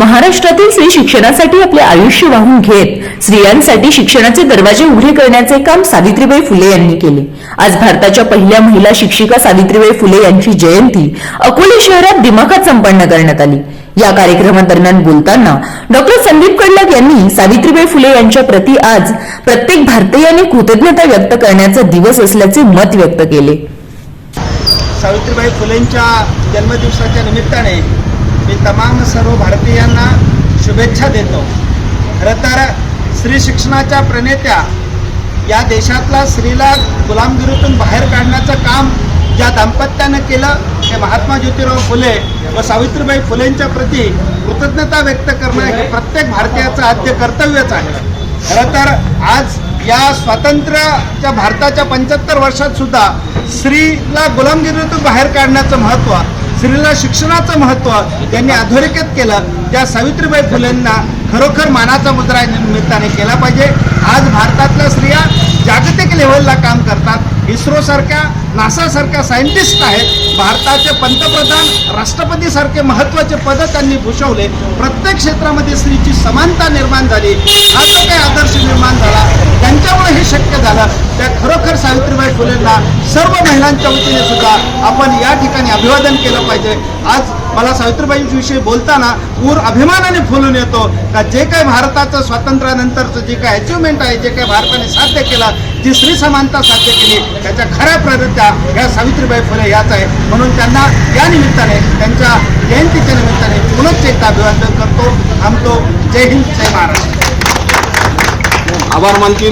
महाराष्ट्रातील स्त्री शिक्षणासाठी आपले आयुष्य वाहून घेत स्त्रियांसाठी शिक्षणाचे दरवाजे उघडे करण्याचे काम सावित्रीबाई फुले यांनी केले. आज भारताच्या पहिल्या महिला शिक्षिका सावित्रीबाई फुले यांची जयंती अकोले शहरात दिमाखात संपन्न करण्यात आली. या कार्यक्रमादरम्यान बोलताना डॉक्टर संदीप कडलक यांनी सावित्रीबाई फुले यांच्या प्रती आज प्रत्येक भारतीयाने कृतज्ञता व्यक्त करण्याचा दिवस असल्याचे मत व्यक्त केले. सावित्रीबाई फुलेंच्या जन्मदिवसाच्या निमित्ताने मी तमाम सर्व भारतीयांना शुभेच्छा देतो. खरं तर स्त्री शिक्षणाच्या प्रणेत्या या देशातला स्त्रीला गुलामगिरीतून बाहेर काढण्याचं काम ज्या दाम्पत्यानं केलं ते महात्मा ज्योतिराव फुले व सावित्रीबाई फुलेंच्या प्रती कृतज्ञता व्यक्त करणं हे प्रत्येक भारतीयाचं आद्य कर्तव्यच आहे. खरं तर आज या स्वातंत्र्याच्या भारताच्या पंच्याहत्तर वर्षात सुद्धा स्त्रीला गुलामगिरीतून बाहेर काढण्याचं महत्त्व स्त्रीला शिक्षणाचं महत्त्व त्यांनी अधोरेखित केलं. त्या सावित्रीबाई फुलेंना खरोखर मानाचा मुद्रा निमित्ताने केला पाहिजे. आज भारतातल्या स्त्रिया जागतिक लेव्हलला काम करतात. इस्रोसारख्या नासासारख्या सायंटिस्ट आहेत. भारताचे पंतप्रधान राष्ट्रपतीसारखे महत्त्वाचे पदं त्यांनी भूषवले. प्रत्येक क्षेत्रामध्ये स्त्रीची समानता निर्माण झाली. हा जो काही आदर्श निर्माण झाला त्यांच्यामुळे हे शक्य झालं त्या खरोखर सावित्रीबाई फुलेंना सर्व महिलांच्या वतीने सुद्धा आपण या ठिकाणी अभिवादन केलं पाहिजे. आज मला सावित्रीबाईंविषयी बोलताना ऊर अभिमानाने फुलून येतो का जे काही भारताचं स्वातंत्र्यानंतरचं जे काही अचिव्हमेंट आहे जे काही भारताने साध्य केलं जी स्त्री समानता साध्य केली त्याच्या खऱ्या प्रणित्या ह्या सावित्रीबाई फुले याच आहे. म्हणून त्यांना या निमित्ताने त्यांच्या जयंतीच्या निमित्ताने पुनश्च एकदा अभिवादन करतो. थांबतो. जय हिंद जय महाराष्ट्र. आभार मानतील